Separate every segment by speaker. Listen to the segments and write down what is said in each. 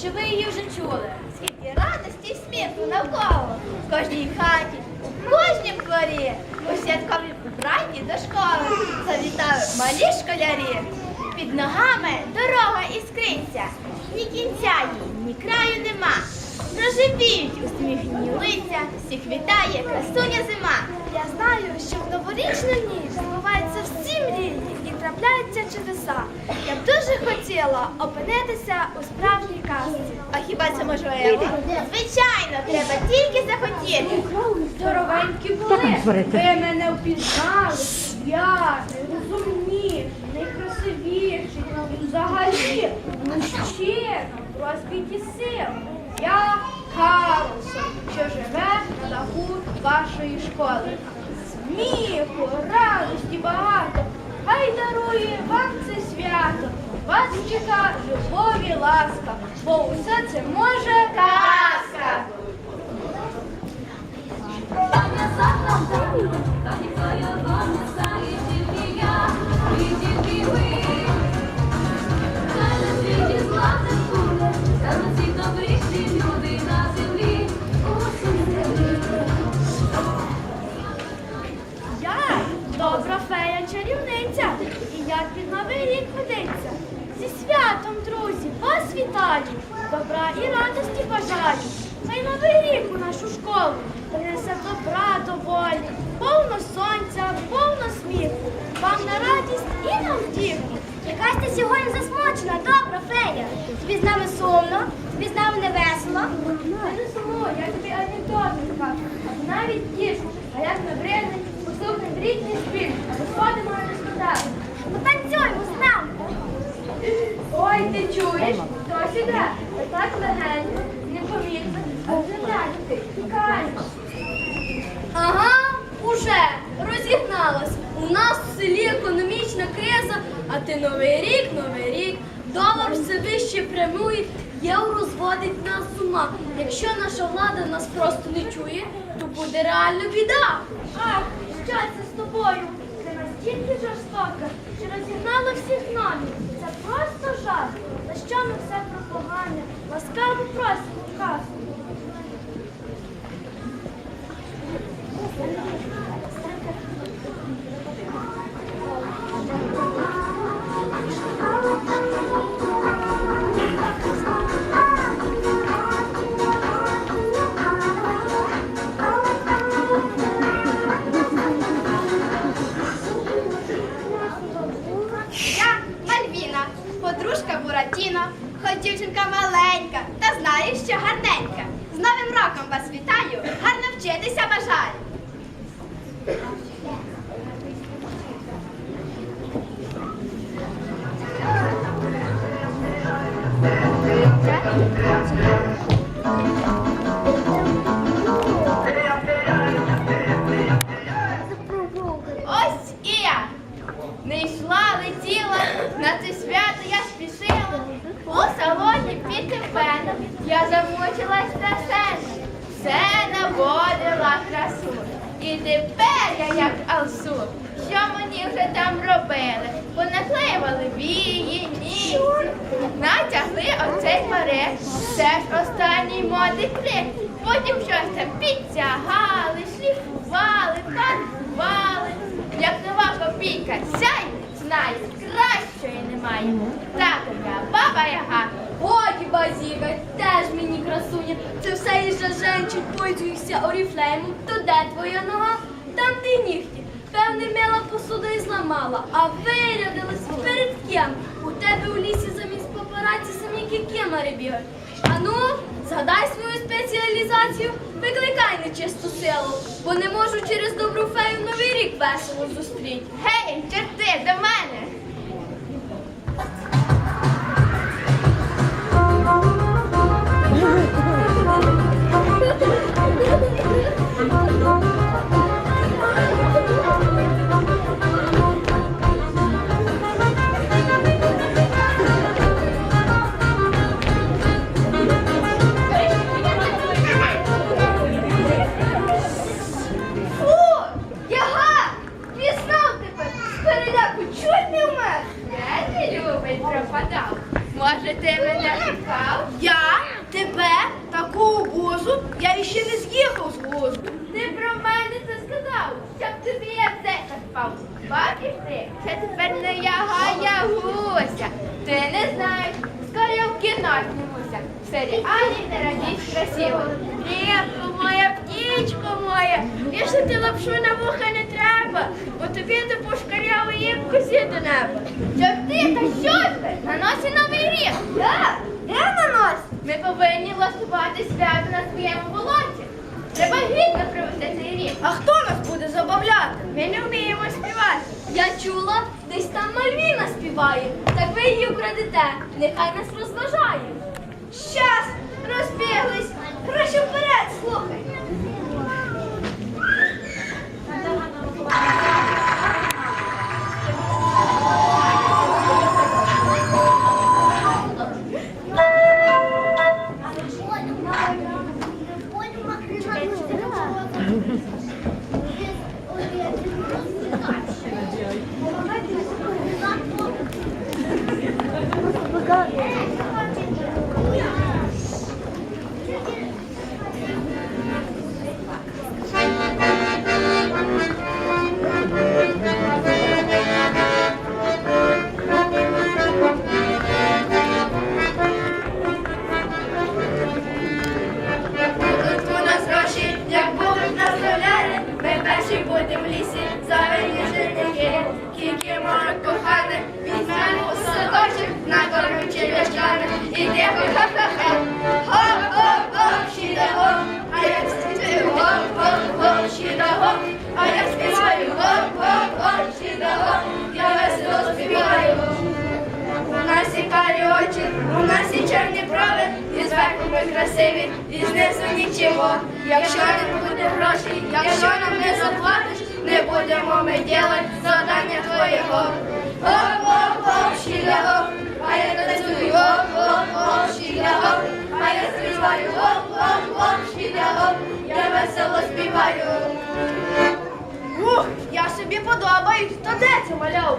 Speaker 1: що ви її вже чули. Скільки радості й сміху навколо в кожній хаті, в кожнім дворі, у святковій бранні до школи завітали малі школярі. Під ногами дорога іскриться, ні кінця їй, ні краю нема. Проживіють усміхні лиця, всіх вітає красуня зима.
Speaker 2: Я знаю, що в новорічну ніч збуваються всі мрії і трапляються чудеса. Я б дуже хотіла опинитися у справжній казці.
Speaker 1: А хіба це можливо? Звичайно, треба тільки захотіти.
Speaker 2: Здоровенькі були, ви мене впізнали. Я найрозумніший, найкрасивіший, і взагалі мужчина в розквіті сил. Я Карлсон, що живе на даху вашої школи. Сміху, радості багато, хай дарує вам це свято. Вас чека любові ласка, бо усе це може казка. Я добра і радості бажаю. Хай новий рік у нашу школу принесе добра доволі, повно сонця, повно сміху, вам на радість і на втіху.
Speaker 3: Якась ти сьогодні засмучена, добра фея. Тобі з нами сумно, тобі з нами не весело.
Speaker 2: Ти не сумуй, я тобі анекдоти скажу, а навіть тішу, а як на бредні, послухай рідний спів, а виходимо на дискотеку.
Speaker 3: Потанцюймо з нами.
Speaker 2: Ой, ти чуєш? Хтось іде, так легенько, непомітно, а ти тікаєш.
Speaker 4: Ага, уже розігналась. У нас в селі економічна криза, а ти новий рік, новий рік. Долар все вище прямує, євро зводить нас з ума. Якщо наша влада нас просто не чує, то буде реально біда.
Speaker 2: Ах, що це з тобою? Ти настільки жорстока, що розігнала всіх нами. Це просто жах. Що ми все пропагання? Ласкаво просимо казку.
Speaker 1: Моди клік. Потім щось там підтягали, шліфували, фарбували. Як нова копійка сяй, знаю, кращої немає. Так я, баба яга,
Speaker 4: Годі базіка, теж мені красуня. Це все із за женчин пользуюся оріфлеймом. То де твоя нога? Там де нігті. Певне, мила посуда і зламала, а вирядилась перед ким? У тебе у лісі замість папараці самі кікімари бігають. Ану, згадай свою спеціалізацію, викликай нечисту силу, бо не можу через добру фею новий рік весело зустріти.
Speaker 1: гей, черти, до мене.
Speaker 4: Ти мене шукав?
Speaker 1: Я? Тебе? Таку обозу? Я іще не з'їхав з глузду.
Speaker 4: Ти про мене це сказав, щоб тобі я це впав. Бачиш ти, це тепер не я гуся. Ти не знаєш, скоро в кіно знімуся. В серіалі не радість красиво.
Speaker 1: Рєпко моя, птічко моя, більше ти лапшу на вуха не треба, бо тобі до пушкаря уїбку сіти небо.
Speaker 4: Щоб ти та що ж ти? На носі новий рік.
Speaker 1: Так, де на нос?
Speaker 4: Ми влаштувати свято на своєму болоті. Треба гідно провести цей рік.
Speaker 1: А хто нас буде забавляти?
Speaker 4: Ми не вміємо співати.
Speaker 5: Я чула, десь там Мальвіна співає. Так ви її украдете. нехай нас розважає.
Speaker 1: Щас, розбіглись. Краще вперед, слухай. Красиві, і знизу нічого. Якщо не буде грошей, якщо нам не заплатиш, не будемо ми ділати завдання твоєго. Оп-оп-оп, щіля-оп, а я танцюю, оп-оп-оп, щіля-оп, а я співаю, щіля-оп, я весело співаю. Я собі подобаюсь, то де це маляв?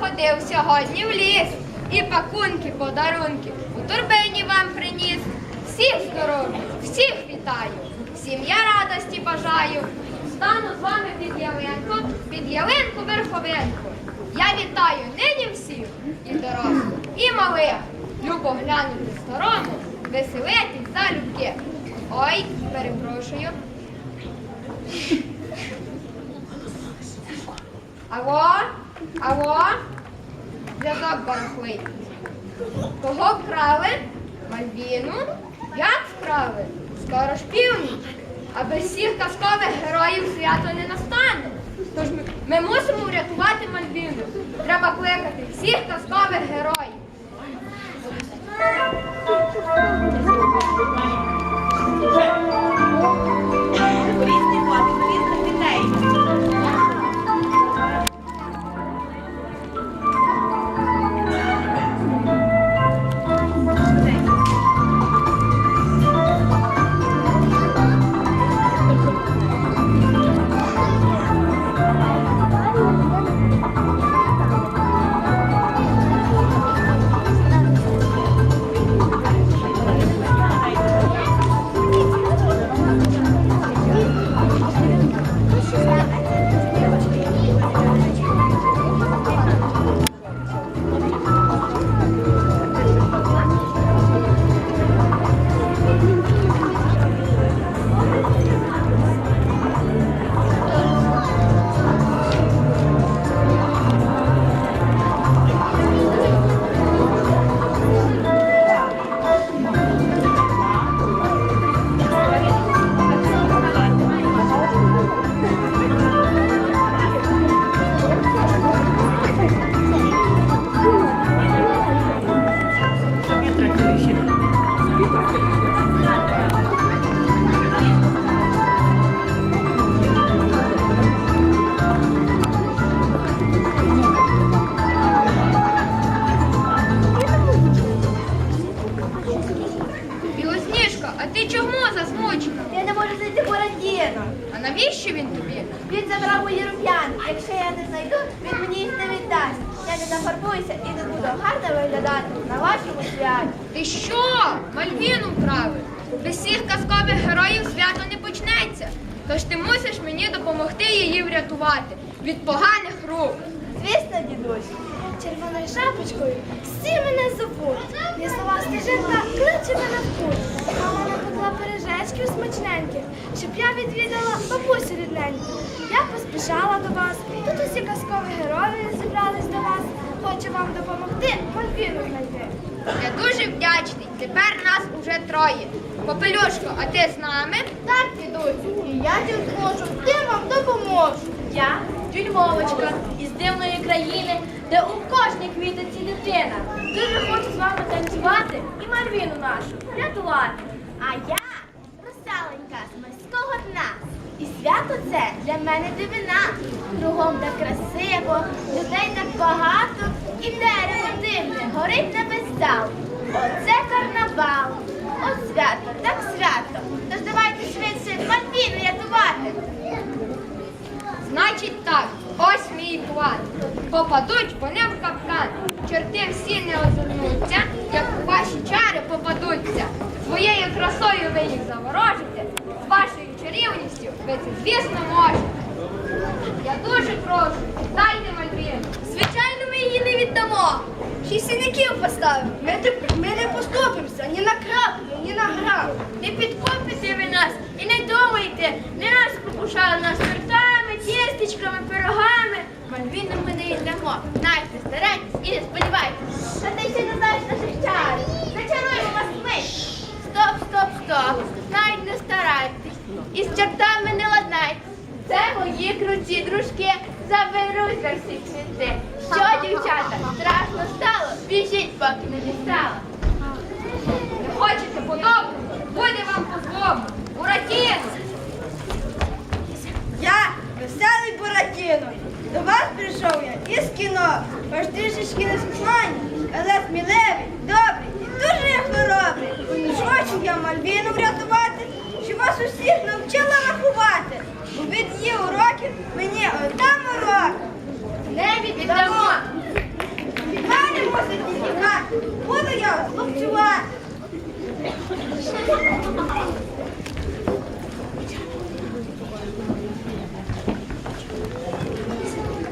Speaker 4: Ходив сьогодні в ліс і пакунки, подарунки у турбині вам приніс. Всіх здоров'я, всіх вітаю, всім я радості бажаю. Стану з вами під ялинку, під ялинку верховинку. Я вітаю нині всіх, і дорослих, і малих. Любо глянути старому, веселитись залюбки. Ой, перепрошую. Алло? Алло? Зв'язок барахлить. Кого вкрали? Мальвіну? Як вкрали? Скоро ж північ. А без всіх казкових героїв свято не настане. Тож ми, ми мусимо врятувати Мальвіну. Треба кликати всіх казкових героїв.
Speaker 6: Різні навіщо він тобі?
Speaker 7: Він
Speaker 1: забрав мої рум'яни. Якщо я не знайду, він мені їх не віддасть. Я не нафарбуюся і не буду гарно виглядати на вашому святі.
Speaker 4: Ти що? Мальвіну вправив? Без всіх казкових героїв свято не почнеться. Тож ти мусиш мені допомогти її врятувати від поганих рук.
Speaker 1: Звісно, дідусь.
Speaker 2: Червоною шапочкою всі мене зовуть. Лісова стежинка кличе мене в путь. Мама напекла пиріжечків смачненьких, щоб я відвідала бабусю рідненьку. Я поспішала до вас. Тут усі казкові герої зібрались до вас. Хочу вам допомогти Мальвіну знайти.
Speaker 4: Я дуже вдячний. Тепер нас уже троє. Попелюшко, а ти з нами?
Speaker 1: Так, дідусь, і я зможу, тим вам допоможу.
Speaker 8: Я тюльмовочка із дивної країни, де у кожній квітиці дитина. Дуже хочу з вами танцювати і Мальвіну нашу рятувати.
Speaker 1: А я русаленька з морського дна. І свято це для мене дивина. Кругом так красиво, людей так багато, і дерево дивне, горить на зал. Оце карнавал. От свято, так свято. Тож давайте швидше Мальвіну рятувати.
Speaker 4: Значить так, ось мій план. Попадуть вони в капкан. Чорти всі не озирнуться, як у ваші чари попадуться. Своєю красою ви їх заворожите, з вашою чарівністю ви це, звісно, можете. Я дуже прошу, дайте Мальвіну.
Speaker 1: Звичайно, ми її не віддамо. Шість синяків поставимо. Ми, ми не поступимося ні на краплю, ні на грам. Не підкупите ви нас і не думайте. Не раз покушали нас тортами, тістечками, пирогами. Мальвіну ми не віддамо. Знайте, старайтесь і не сподівайтесь. Та ти ще не знаєш наших чар. Зачаруємо вас ми. Стоп, стоп, стоп. Навіть не старайтесь. І з чортами не ладнайте. Це мої круті дружки. Заберусь за всіх світи. Що, дівчата, страшно стало? Біжіть, поки не дістала.
Speaker 4: Не хочете по-доброму, буде вам по-злому. Буратіно!
Speaker 9: Я веселий Буратіно. До вас прийшов я із кіно. Ваш трішечки неслухняний, але сміливий, добрий і дуже хоробрий. Тож хочу я Мальвіну врятувати, щоб вас усіх навчила рахувати. Бо від її уроків мені отам урок.
Speaker 1: Не віддамо.
Speaker 9: Мусить не тікати. Буду я вас лупцювати.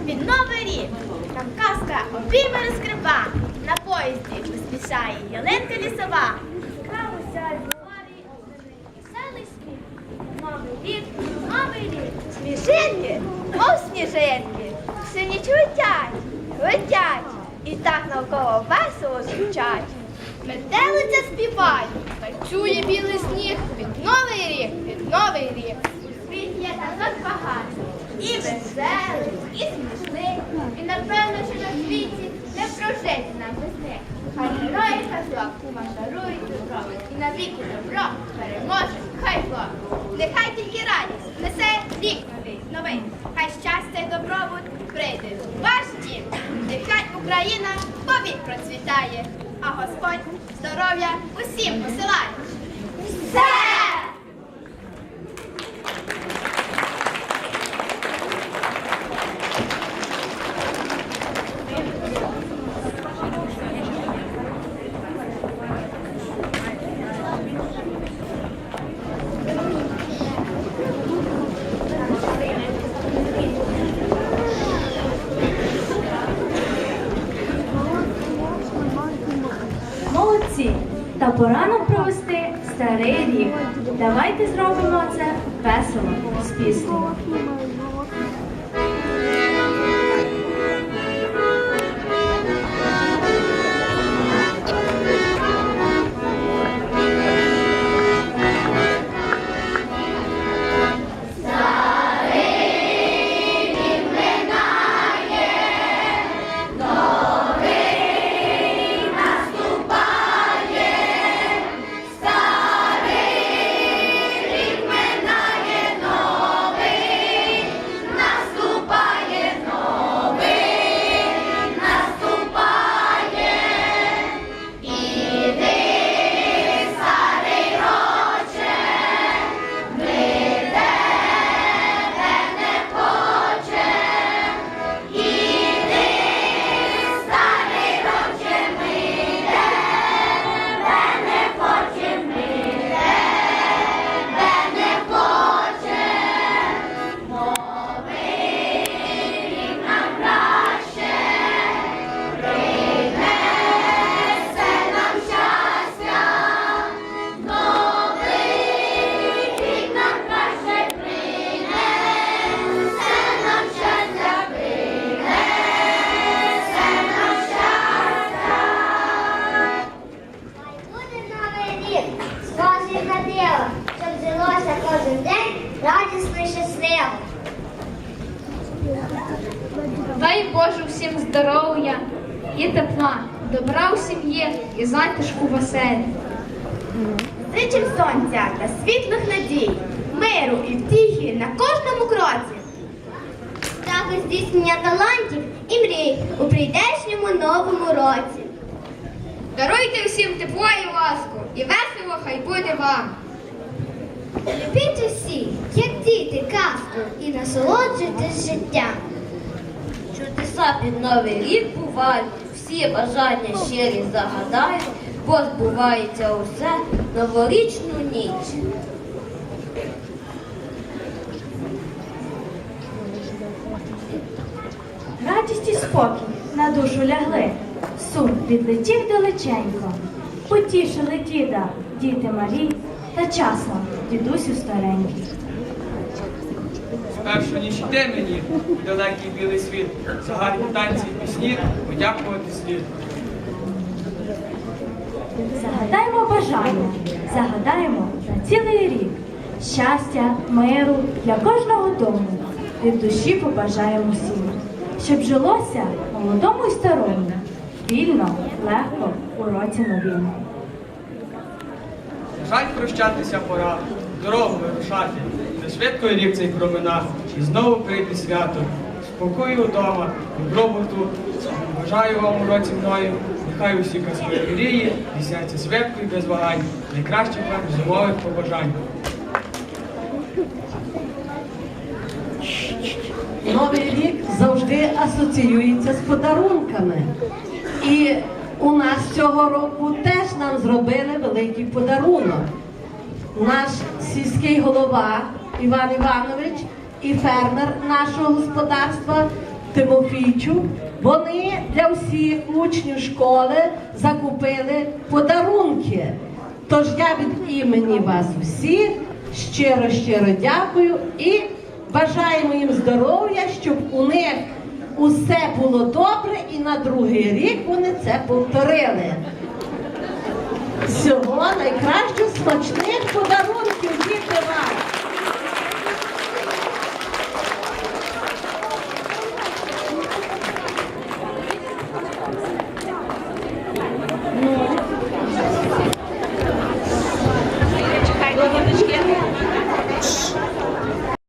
Speaker 1: Під новий рік. Там казка обійме розкрива. На поїзді поспішає ялинка лісова.
Speaker 2: Справився Глорії, веселий. Новий рік, новий рік.
Speaker 1: Сніжинки, мов сніжинки, все ніч летять, летять. І так навколо весело звучать. Метелиця співає, танцює білий сніг під новий рік, під новий рік. Світ є назад багато. І веселий, і смішний. І напевно, що на світі не прожити нам без них. Хай герої казок мандарують добро. І навіки добро переможе, хай зло. Нехай тільки радість несе рік новий, новий. Хай щастя й добробут прийде в ваш дім. Нехай Україна повік процвітає, а Господь здоров'я усім посилає. Все!
Speaker 10: Молодці! Та пора нам провести старий рік. Давайте зробимо це весело з піснею.
Speaker 2: Та
Speaker 3: здійснення талантів і мрій у прийдешньому новому році.
Speaker 1: Даруйте всім тепло і ласку, і весело хай буде вам.
Speaker 3: Любіть усі, як діти, казку, і насолоджуйтесь життям.
Speaker 4: Чудеса під новий рік бувають, всі бажання щирі загадають, бо збувається усе новорічну ніч.
Speaker 10: Радість і спокій на душу лягли, сум відлетів далеченько. Потішили діда, діти малі, та часом дідусю старенький.
Speaker 11: Спершу ніч йде мені в далекий білий світ, за гарні танці і пісні подякувати слід.
Speaker 10: Загадаймо бажання, загадаємо на цілий рік. Щастя, миру для кожного дому. Від душі побажаємо всім, щоб жилося молодому й старому, вільно, легко у році новому.
Speaker 11: Жаль прощатися пора, дорогу вирушати, не швидко рік цей проминав, і знову прийде свято. Спокою вдома, добробуту, бажаю вам у році мною, нехай усі казкові мрії, дісяться швидко і без вагань, найкращих вам зимових побажань.
Speaker 12: Новий рік завжди асоціюється з подарунками. І у нас цього року теж нам зробили великий подарунок. Наш сільський голова Іван Іванович і фермер нашого господарства Тимофійчук, вони для всіх учнів школи закупили подарунки. Тож я від імені вас усіх щиро щиро дякую і бажаємо їм здоров'я, щоб у них усе було добре і на другий рік вони це повторили. Всього найкращих смачних подарунків діти вам!